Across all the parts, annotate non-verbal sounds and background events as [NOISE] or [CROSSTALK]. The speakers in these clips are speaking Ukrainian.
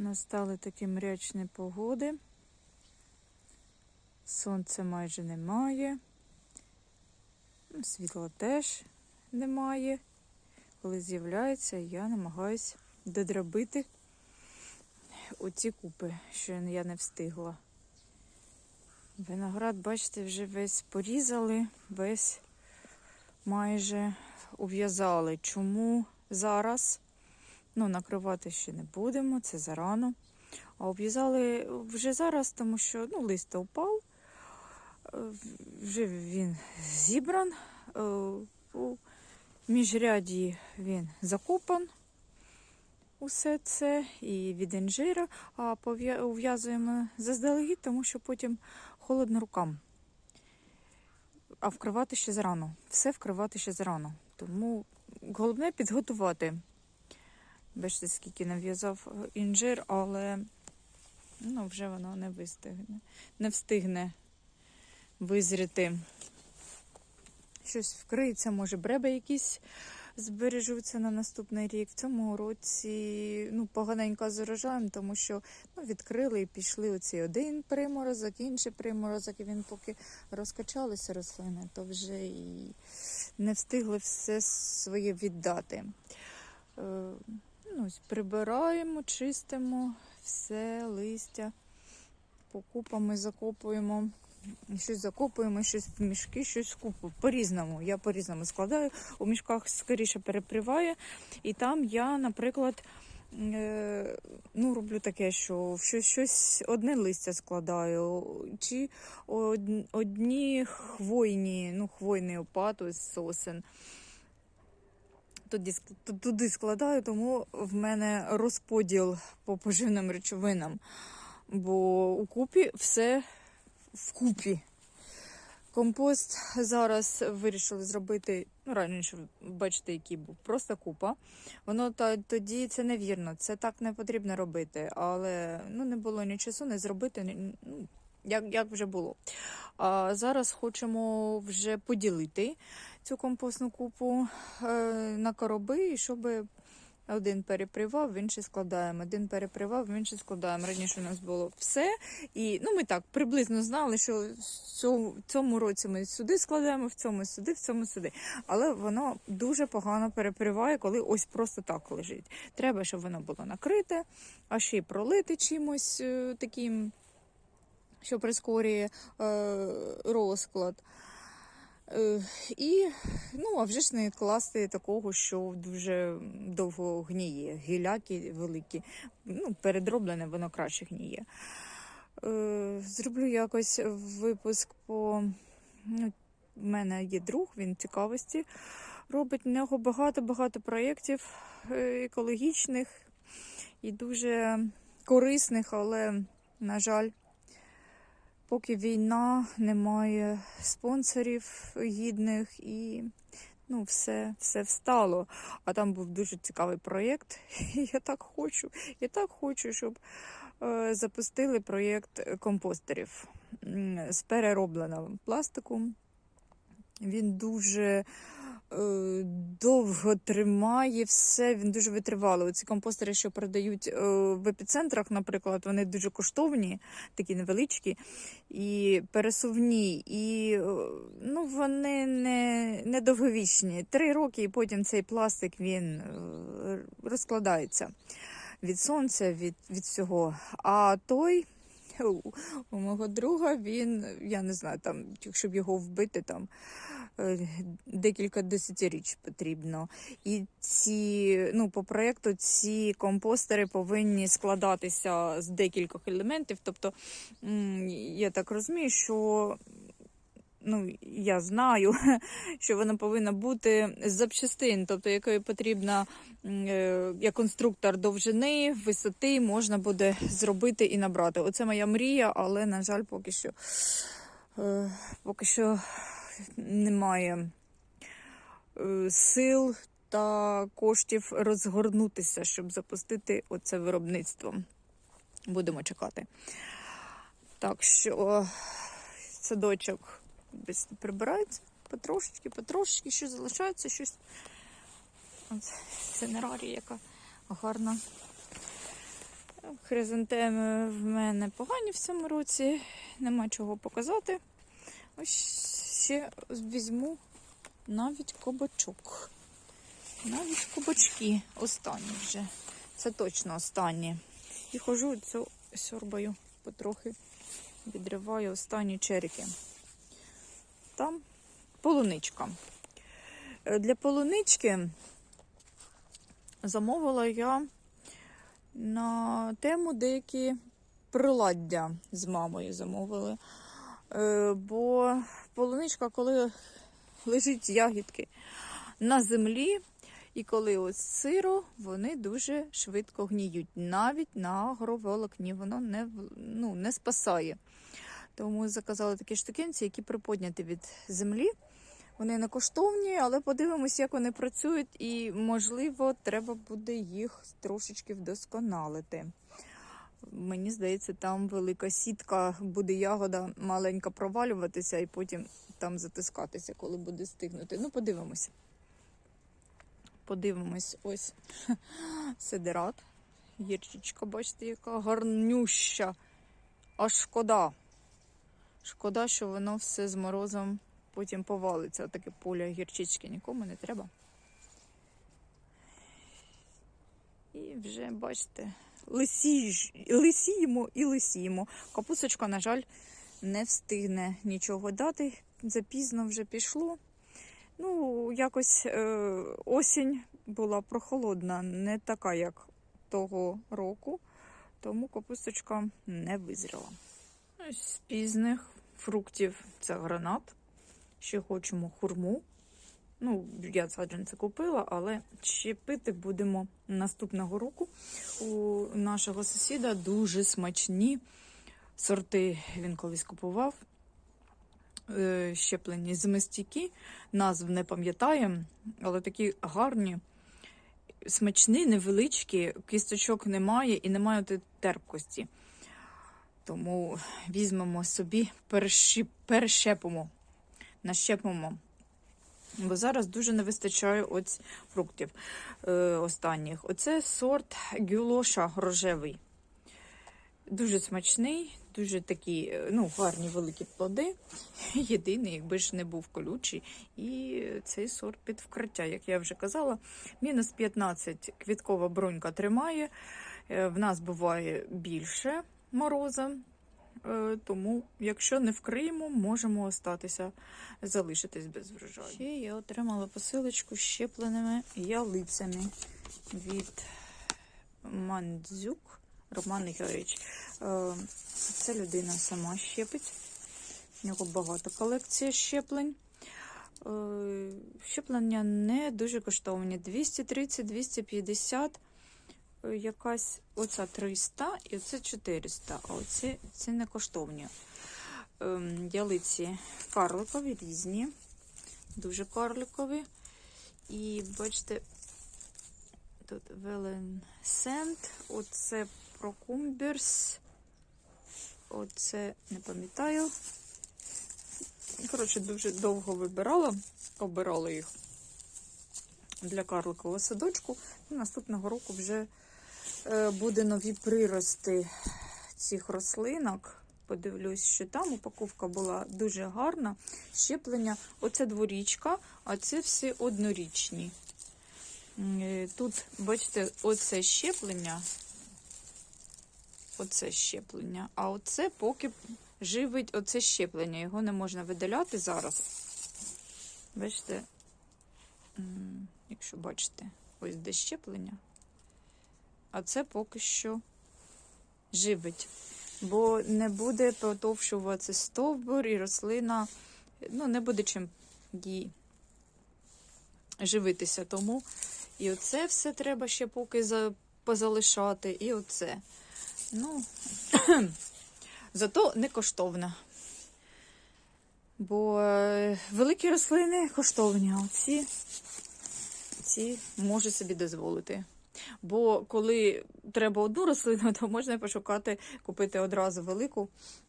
Настали такі мрячні погоди. Сонця майже немає. Світла теж немає. Коли з'являється, я намагаюсь додробити оці купи, що я не встигла. Виноград, бачите, вже весь порізали, весь майже ув'язали. Чому зараз? Ну, накривати ще не будемо, це зарано. А обв'язали вже зараз, тому що ну, лист упав, е, вже він зібран, е, у міжряді він закопан. Усе це і від інжира, а ув'язуємо заздалегідь, тому що потім холодно рукам. А вкривати ще зарано. Все вкривати ще зарано. Тому головне підготувати. Бачите, скільки нав'язав е, інжир, але ну, вже воно не вистигне, не встигне визріти. Щось вкриється, може, бреби якісь збережуться на наступний рік. В цьому році ну, поганенько з урожаєм, тому що ну, відкрили і пішли оці один приморозок, інший приморозок, і він поки розкачалися рослини, то вже і не встигли все своє віддати. Ну, ось прибираємо, чистимо все листя, покупами закопуємо. Щось закопуємо, щось в мішки, щось в купу. По-різному. Я по-різному складаю. У мішках скоріше переприває. І там я, наприклад, е, ну, роблю таке, що щось, щось одне листя складаю, чи од- одні хвойні, ну, хвойний опад ось сосен туди, складаю, тому в мене розподіл по поживним речовинам. Бо у купі все вкупі. Компост зараз вирішили зробити, ну раніше бачите, який був, просто купа. Воно та тоді це невірно, це так не потрібно робити. Але ну не було ні часу не зробити, ну, як, як вже було. А зараз хочемо вже поділити цю компостну купу е, на короби, і щоб один перепривав, в інший складаємо. Один перепривав, в інший складаємо. Раніше у нас було все. І ну, ми так приблизно знали, що в цьому, році ми сюди складаємо, в цьому сюди, в цьому сюди. Але воно дуже погано переприває, коли ось просто так лежить. Треба, щоб воно було накрите, а ще й пролити чимось е, таким, що прискорює е, розклад. Е, І, ну, а вже ж не класти такого, що дуже довго гніє. Гіляки великі. Ну, передроблене, воно краще гніє. Е, Зроблю якось випуск по. Ну, в мене є друг, він цікавості робить. В нього багато-багато проєктів е, екологічних і дуже корисних, але, на жаль, поки війна, немає спонсорів гідних і ну, все, все встало. А там був дуже цікавий проєкт. [LAUGHS] Я так хочу, я так хочу, щоб е, запустили проєкт компостерів з переробленого пластику. Він дуже довго тримає все, він дуже витривалий. Оці компостери, що продають е, в епіцентрах, наприклад, вони дуже коштовні, такі невеличкі і пересувні, і е, ну, вони не, не довговічні. Три роки, і потім цей пластик він е, розкладається від сонця, від, від всього. А той. У, у мого друга він, я не знаю, там, щоб його вбити, там е, декілька десятиріч потрібно. І ці, ну, по проєкту ці компостери повинні складатися з декількох елементів. Тобто, я так розумію, що ну, я знаю, [LAUGHS] що вона повинна бути з запчастин, тобто якої потрібна е, як конструктор довжини, висоти можна буде зробити і набрати. Оце моя мрія, але, на жаль, поки що, е, поки що немає е, сил та коштів розгорнутися, щоб запустити оце виробництво. Будемо чекати. Так що садочок десь прибирається потрошечки, потрошечки, що залишається щось. От сценарія, яка гарна. Хризантеми в мене погані в цьому році, нема чого показати. Ось ще візьму навіть кабачок. Навіть кабачки останні вже. Це точно останні. І хожу цю сьорбаю потрохи відриваю останні черіки. Там полуничка. Е, Для полунички замовила я на тему деякі приладдя з мамою замовили. Е, Бо полуничка, коли лежить ягідки на землі, і коли ось сиро, вони дуже швидко гніють. Навіть на агроволокні воно не, ну, не спасає. Тому заказали такі штукенці, які приподняті від землі. Вони не коштовні, але подивимось, як вони працюють, і, можливо, треба буде їх трошечки вдосконалити. Мені здається, там велика сітка, буде ягода маленька провалюватися і потім там затискатися, коли буде стигнути. Ну, подивимося. Подивимось, ось [LAUGHS] сидерат. Гірчичка, бачите, яка гарнюща. Аж шкода. Шкода, що воно все з морозом потім повалиться. Таке поля гірчички нікому не треба. І вже, бачите, лисіж, лисіємо і лисіємо. Капусочка, на жаль, не встигне нічого дати. Запізно вже пішло. Ну, якось е, осінь була прохолодна, не така, як того року, тому капусточка не визріла. З пізних фруктів це гранат. Ще хочемо хурму. Ну, я саджанці купила, але щепити будемо наступного року. У нашого сусіда дуже смачні сорти. Він колись купував. е, Щеплені зимостійкі, назв не пам'ятаємо, але такі гарні, смачні, невеличкі, кісточок немає і немає терпкості. Тому візьмемо собі, перещіп, перещепимо, нащепимо. Бо зараз дуже не вистачає ось фруктів е, останніх. Оце сорт гюлоша рожевий. Дуже смачний, дуже такі е, ну, гарні великі плоди. [LAUGHS] Єдиний, якби ж не був колючий. І цей сорт під вкриття, як я вже казала, мінус 15 квіткова бронька тримає. Е, В нас буває більше мороза. Е, Тому, якщо не вкриємо, можемо остатися, залишитись без врожаю. Ще я отримала посилочку з щепленими ялицями від Мандзюк Роман Ігорович. Е, Це людина сама щепить. У нього багато колекції щеплень. Е, Щеплення не дуже коштовні. 230-250 е, якась оця 300 і оце 400, а оці це не коштовні. Ем, ялиці карликові різні, дуже карликові. І бачите, тут Велен Сент, оце Прокумберс, оце не пам'ятаю. Коротше, дуже довго вибирала, обирала їх для карликового садочку. І наступного року вже буде нові прирости цих рослинок. Подивлюсь, що там упаковка була дуже гарна. Щеплення, оце дворічка, а це всі однорічні. Е, Тут, бачите, оце щеплення. Оце щеплення. А оце поки живить оце щеплення. Його не можна видаляти зараз. Бачите, якщо бачите, ось де щеплення. А це поки що живить. Бо не буде потовщуватися стовбур і рослина, ну, не буде чим їй живитися. Тому і оце все треба ще поки за, позалишати, і оце. Ну, [CLEARS THROAT] зато не коштовна. Бо е, великі рослини коштовні, а ці, ці можу собі дозволити. Бо коли треба одну рослину, [LAUGHS] то можна пошукати, купити одразу велику,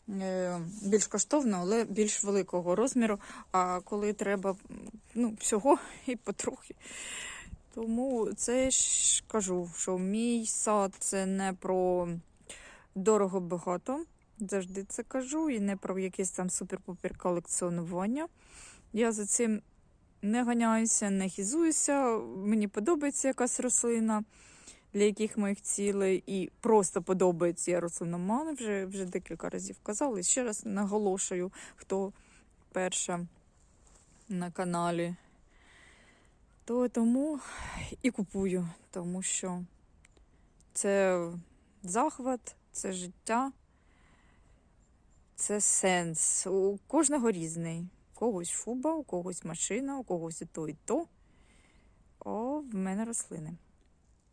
е, більш коштовну, але більш великого розміру. А коли треба ну, всього [LAUGHS] і потрохи. Тому це ж кажу, що мій сад це не про дорого багато. Завжди це кажу, і не про якесь там супер-пупер колекціонування. Я за цим не ганяюся, не хізуюся. Мені подобається якась рослина для яких моїх цілей, і просто подобається я рослиномани, вже, вже декілька разів казала. І ще раз наголошую, хто перша на каналі, то тому і купую, тому що це захват, це життя, це сенс. У кожного різний. Когось шуба, у когось машина, у когось і то, і то. О, в мене рослини.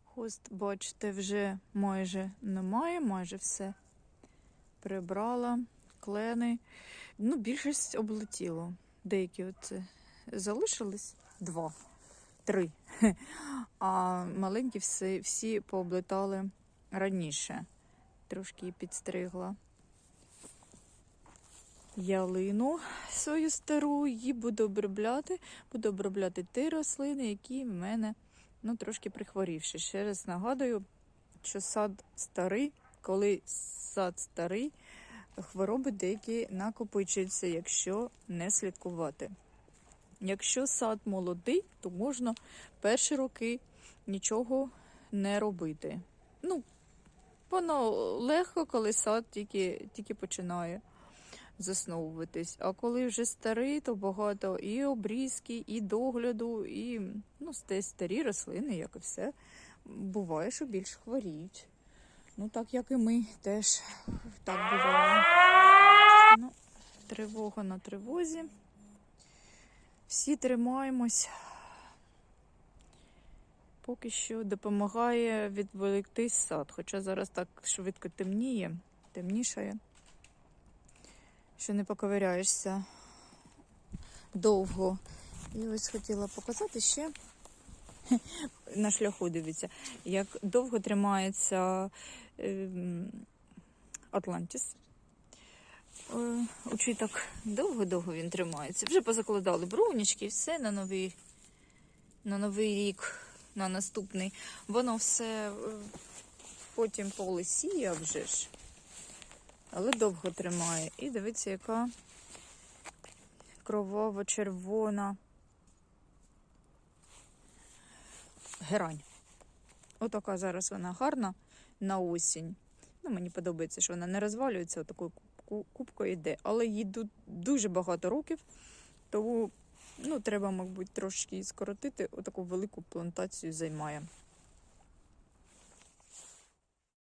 Хост, бачите, вже майже немає, майже все прибрала, клени. Ну, більшість облетіло. Деякі от залишились два, три. [LAUGHS] А маленькі всі, всі пооблетали раніше. Трошки її підстригла. Ялину свою стару, її буду обробляти. Буду обробляти ті рослини, які в мене ну, трошки прихворівши. Ще раз нагадую, що сад старий, коли сад старий, хвороби деякі накопичуються, якщо не слідкувати. Якщо сад молодий, то можна перші роки нічого не робити. Ну, воно легко, коли сад тільки, тільки починає засновуватись. А коли вже старий, то багато і обрізки, і догляду, і ну, старі рослини, як і все. Буває, що більш хворіють. Ну, так як і ми теж так буває. Ну, тривога на тривозі. Всі тримаємось. Поки що допомагає відволіктись сад. Хоча зараз так швидко темніє, темнішає що не поковиряєшся довго. І ось хотіла показати ще [LAUGHS] на шляху дивіться, як довго тримається ем, Атлантіс. Е, Учиток довго-довго він тримається. Вже позакладали брунічки, все на новий, на новий рік, на наступний. Воно все е, потім полисіє вже ж але довго тримає. І дивіться, яка кроваво-червона герань. Отака зараз вона гарна на осінь. Ну, Мені подобається, що вона не розвалюється, отакою кубкою йде, але їй дуже багато років, тому ну, треба, мабуть, трошки скоротити, отаку велику плантацію займає.